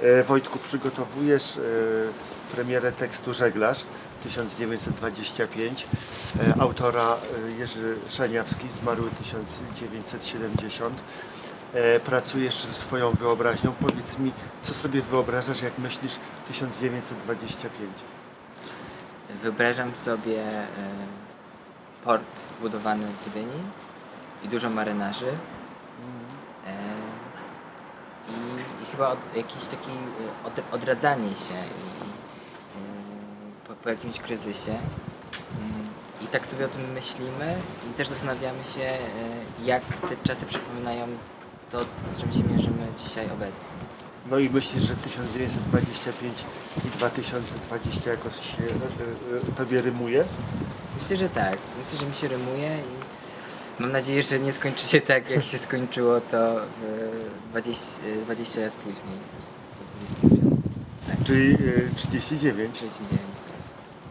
E, Wojtku, przygotowujesz e, premierę tekstu Żeglarz 1925 e, autora Jerzy Szaniawski, zmarły 1970. E, Pracujesz ze swoją wyobraźnią. Powiedz mi, co sobie wyobrażasz, jak myślisz 1925? Wyobrażam sobie port budowany w Gdyni i dużo marynarzy. Chyba od, jakiś taki e, od, odradzanie się i, e, po, po jakimś kryzysie. Mm, I tak sobie o tym myślimy i też zastanawiamy się, e, jak te czasy przypominają to, z czym się mierzymy dzisiaj obecnie. No i myślisz, że 1925 i 2020 jakoś się tobie rymuje? Myślę, że tak. Myślę, że mi się rymuje i mam nadzieję, że nie skończy się tak, jak się skończyło to w 20, 20 lat później. 25. Tak, Czyli e, 39? 39. Tak.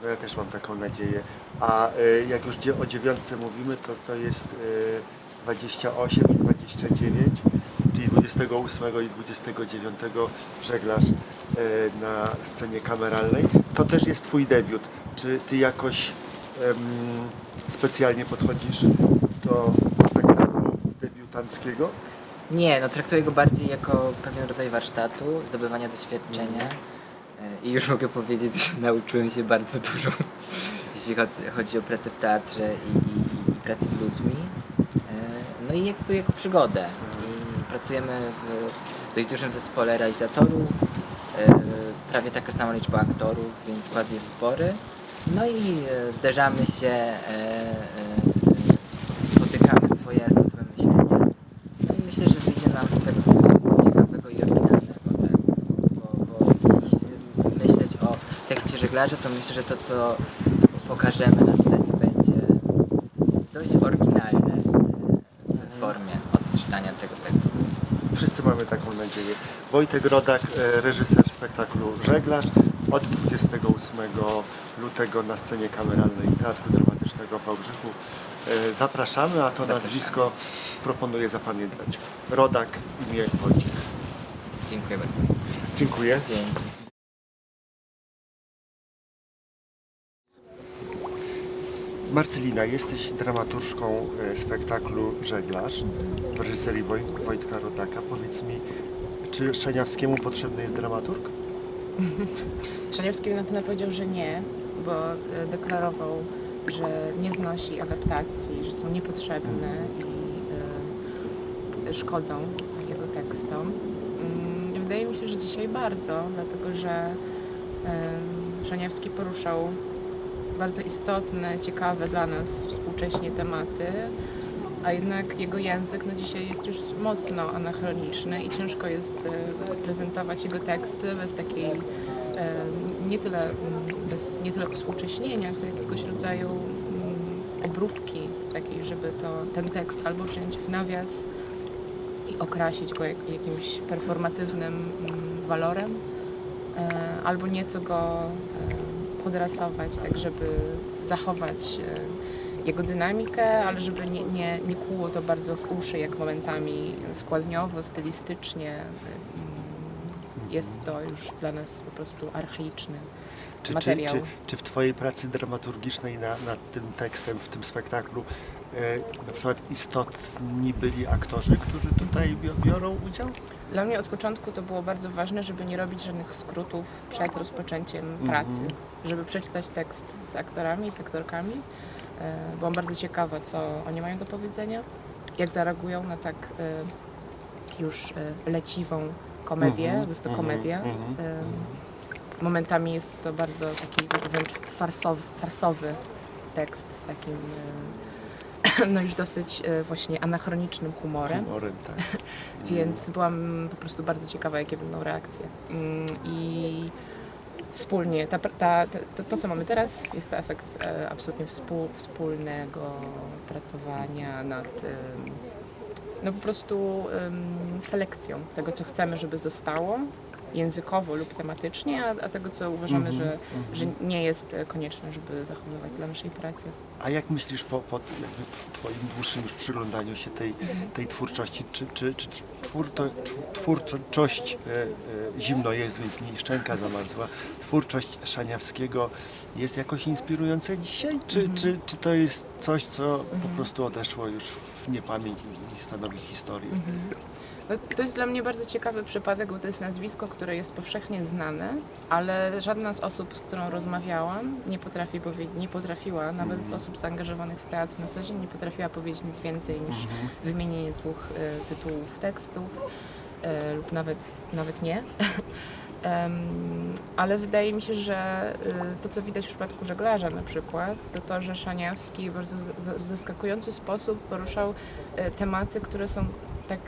No ja też mam taką nadzieję. A e, jak już dzie- o dziewiątce mówimy, to to jest e, 28 i 29, czyli 28 i 29 żeglarz na scenie kameralnej. To też jest Twój debiut. Czy Ty jakoś em, specjalnie podchodzisz do spektaklu debiutanckiego? Nie, no traktuję go bardziej jako pewien rodzaj warsztatu, zdobywania doświadczenia. E, I już mogę powiedzieć, że nauczyłem się bardzo dużo, jeśli chodzi, chodzi o pracę w teatrze i, i, i pracę z ludźmi. E, No i jakby jako przygodę. I pracujemy w dość dużym zespole realizatorów, e, prawie taka sama liczba aktorów, więc skład jest spory. No i zderzamy się, e, e, spotykamy swoje sposoby myślenia. No i myślę, że wyjdzie nam z tego coś ciekawego i oryginalnego, tak? Bo, bo jeśli myśleć o żeglarza, to myślę, że to, co, co pokażemy na scenie, będzie dość oryginalne e, w formie odczytania tego tekstu. Wszyscy mamy taką nadzieję. Wojtek Rodak, e, reżyser spektaklu Żeglarz od 28 lutego na scenie kameralnej Teatru Dramatycznego w Wałbrzychu. E, Zapraszamy, a to Zapraszamy. nazwisko proponuję zapamiętać. Rodak, imię Wojciech. Dziękuję bardzo. Dziękuję. Dzięki. Marcelina, jesteś dramaturżką e, spektaklu Żeglarz w reżyserii Woj Wojtka Rodaka. Powiedz mi, czy Szczeniawskiemu potrzebny jest dramaturg? Szaniewski na pewno powiedział, że nie, bo e, deklarował, że nie znosi adaptacji, że są niepotrzebne i e, szkodzą jego tekstom. Mm, Wydaje mi się, że dzisiaj bardzo, dlatego że Szaniewski poruszał bardzo istotne, ciekawe dla nas współcześnie tematy, a jednak jego język no, dzisiaj jest już mocno anachroniczny i ciężko jest e, prezentować jego teksty bez takiej e, nie tyle, mm, bez, nie tyle współcześnienia, co jakiegoś rodzaju mm, obróbki takiej, żeby to, ten tekst albo wziąć w nawias i okrasić go jak, jakimś performatywnym mm, walorem, e, albo nieco go podrasować, tak żeby zachować e, jego dynamikę, ale żeby nie, nie, nie kłuło to bardzo w uszy, jak momentami składniowo, stylistycznie. mm, Jest to już dla nas po prostu archaiczny Czy, czy, materiał. czy, czy w Twojej pracy dramaturgicznej na, nad tym tekstem, w tym spektaklu, na przykład istotni byli aktorzy, którzy tutaj bio- biorą udział? Dla mnie od początku to było bardzo ważne, żeby nie robić żadnych skrótów przed rozpoczęciem pracy, żeby przeczytać tekst z aktorami, z aktorkami. E, Byłam bardzo ciekawa, co oni mają do powiedzenia, jak zareagują na tak e, już e, leciwą komedię, Mhm, bo jest to mhm, komedia. mhm, E, Momentami jest to bardzo taki wręcz farsowy, farsowy tekst z takim e, no już dosyć e, właśnie anachronicznym humorem. Humorem, tak. Więc byłam po prostu bardzo ciekawa, jakie będą reakcje. Mm, I wspólnie, ta, ta, to, to, co mamy teraz, jest to efekt e, absolutnie współ, wspólnego pracowania nad no po prostu selekcją tego, co chcemy, żeby zostało językowo lub tematycznie, a, a tego, co uważamy, że, że nie jest e, konieczne, żeby zachowywać dla naszej pracy. A jak myślisz po, po jakby Twoim dłuższym już przyglądaniu się tej, tej twórczości, czy, czy, czy twórto, twórczość, e, e, zimno jest, więc mi szczęka zamarzła, twórczość Szaniawskiego jest jakoś inspirująca dzisiaj, czy, czy, czy to jest coś, co po prostu odeszło już w niepamięć i- i stanowi historię? No, to jest dla mnie bardzo ciekawy przypadek, bo to jest nazwisko, które jest powszechnie znane, ale żadna z osób, z którą rozmawiałam, nie, potrafi powie- nie potrafiła, nawet z osób zaangażowanych w teatr na co dzień, nie potrafiła powiedzieć nic więcej niż wymienienie dwóch e, tytułów tekstów e, lub nawet, nawet nie. Em, ale wydaje mi się, że e, to, co widać w przypadku żeglarza na przykład, to to, że Szaniawski w bardzo z- z- w zaskakujący sposób poruszał e, tematy, które są tak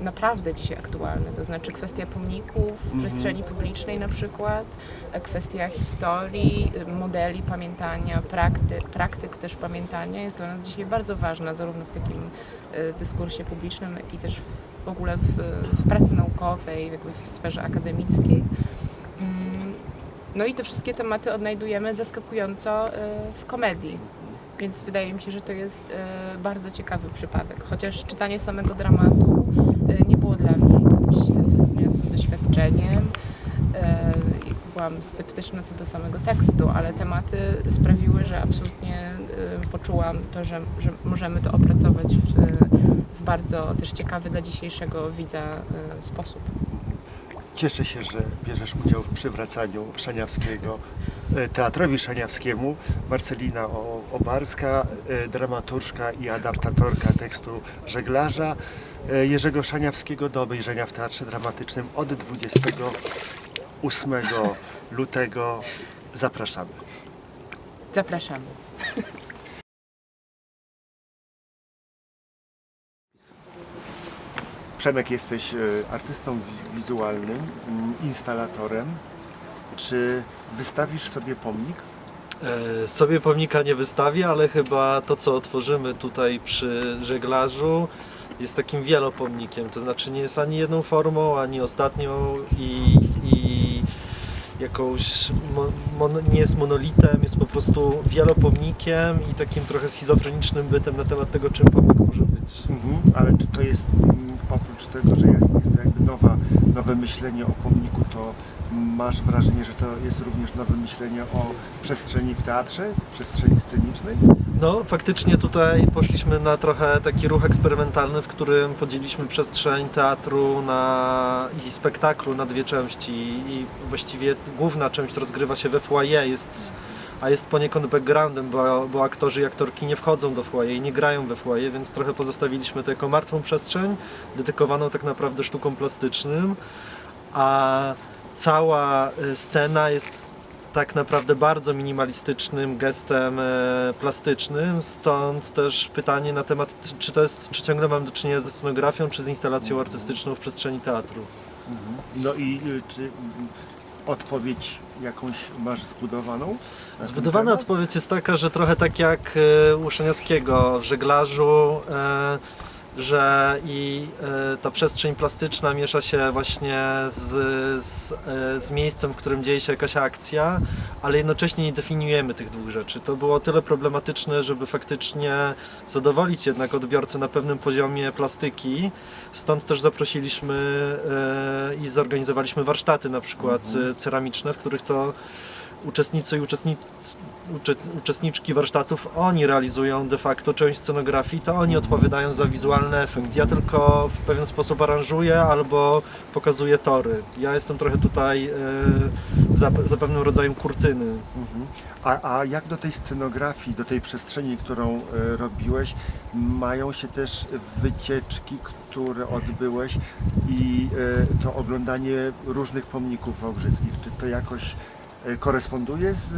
e, naprawdę dzisiaj aktualne. To znaczy kwestia pomników w Mhm. przestrzeni publicznej na przykład, e, kwestia historii, e, modeli pamiętania, prakty, praktyk też pamiętania jest dla nas dzisiaj bardzo ważna, zarówno w takim dyskursie publicznym, jak i też w, ogóle w, w pracy naukowej, jakby w sferze akademickiej. Mm, No i te wszystkie tematy odnajdujemy zaskakująco w komedii. Więc wydaje mi się, że to jest e, bardzo ciekawy przypadek. Chociaż czytanie samego dramatu e, nie było dla mnie jakimś fascynującym doświadczeniem. E, Byłam sceptyczna co do samego tekstu, ale tematy sprawiły, że absolutnie poczułam to, że, że możemy to opracować w, w bardzo też ciekawy dla dzisiejszego widza sposób. Cieszę się, że bierzesz udział w przywracaniu Szaniawskiego Teatrowi Szaniawskiemu. Marcelina Obarska, e, dramaturżka i adaptatorka tekstu Żeglarza e, Jerzego Szaniawskiego do obejrzenia w Teatrze Dramatycznym od 28 lutego. Zapraszamy. Zapraszamy. Przemek, jesteś e, artystą wi- wizualnym, instalatorem. Czy wystawisz sobie pomnik? E, Sobie pomnika nie wystawię, ale chyba to, co otworzymy tutaj przy żeglarzu, jest takim wielopomnikiem. To znaczy nie jest ani jedną formą, ani ostatnią i, i jakąś mo, mon, nie jest monolitem, jest po prostu wielopomnikiem i takim trochę schizofrenicznym bytem na temat tego, czym pomnik może być. Mhm, ale czy to jest mm, oprócz tego, że jest, jest to jakby nowa, nowe myślenie o pomniku, to masz wrażenie, że to jest również nowe myślenie o przestrzeni w teatrze, przestrzeni scenicznej? No, faktycznie tutaj poszliśmy na trochę taki ruch eksperymentalny, w którym podzieliliśmy przestrzeń teatru na, i spektaklu na dwie części i właściwie główna część rozgrywa się we foyer, jest, a jest poniekąd backgroundem, bo, bo aktorzy i aktorki nie wchodzą do foyer i nie grają we foyer, więc trochę pozostawiliśmy to jako martwą przestrzeń, dedykowaną tak naprawdę sztukom plastycznym, a cała y, scena jest tak naprawdę bardzo minimalistycznym gestem e, plastycznym, stąd też pytanie na temat, czy- to jest, czy ciągle mam do czynienia ze scenografią, czy z instalacją artystyczną w przestrzeni teatru. No i y, czy mm, odpowiedź jakąś masz zbudowaną? Zbudowana odpowiedź jest taka, że trochę tak jak e, u Szaniawskiego w żeglarzu, e, że i e, ta przestrzeń plastyczna miesza się właśnie z, z, e, z miejscem, w którym dzieje się jakaś akcja, ale jednocześnie nie definiujemy tych dwóch rzeczy. To było tyle problematyczne, żeby faktycznie zadowolić jednak odbiorcę na pewnym poziomie plastyki. Stąd też zaprosiliśmy e, i zorganizowaliśmy warsztaty na przykład e, ceramiczne, w których to uczestnicy i uczestnic, ucze- uczestniczki warsztatów, oni realizują de facto część scenografii, to oni odpowiadają za wizualny efekt. Ja tylko w pewien sposób aranżuję albo pokazuję tory. Ja jestem trochę tutaj e, za, za pewnym rodzajem kurtyny. Mhm. A, a jak do tej scenografii, do tej przestrzeni, którą e, robiłeś, mają się też wycieczki, które odbyłeś i e, to oglądanie różnych pomników wałbrzyskich? Czy to jakoś koresponduje z,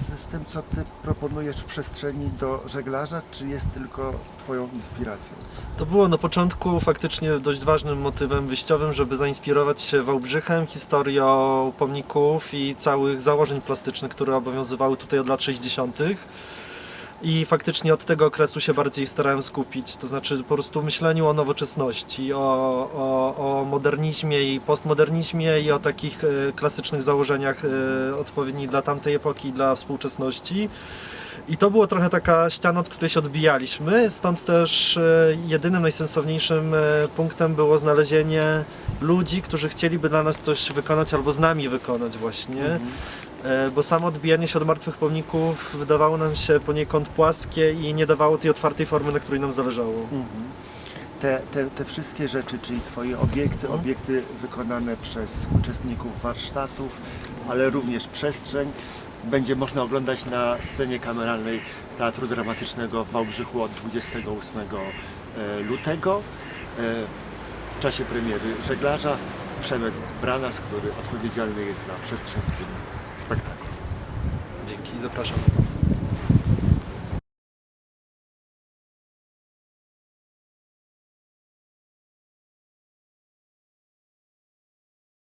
z, z tym, co Ty proponujesz w przestrzeni do żeglarza, czy jest tylko Twoją inspiracją? To było na początku faktycznie dość ważnym motywem wyjściowym, żeby zainspirować się Wałbrzychem, historią pomników i całych założeń plastycznych, które obowiązywały tutaj od lat 60. I faktycznie od tego okresu się bardziej starałem skupić, to znaczy po prostu myśleniu o nowoczesności, o, o, o modernizmie i postmodernizmie i o takich e, klasycznych założeniach e, odpowiednich dla tamtej epoki dla współczesności. I to było trochę taka ściana, od której się odbijaliśmy, stąd też e, jedynym najsensowniejszym punktem było znalezienie ludzi, którzy chcieliby dla nas coś wykonać albo z nami wykonać właśnie. E, Bo samo odbijanie się od martwych pomników wydawało nam się poniekąd płaskie i nie dawało tej otwartej formy, na której nam zależało. Mhm. Te, te, te wszystkie rzeczy, czyli Twoje obiekty, Mhm. obiekty wykonane przez uczestników warsztatów, ale również przestrzeń, będzie można oglądać na scenie kameralnej Teatru Dramatycznego w Wałbrzychu od 28 e, lutego. E, W czasie premiery żeglarza Przemek Branas, który odpowiedzialny jest za przestrzeń tym spektaklu. Dzięki, zapraszam.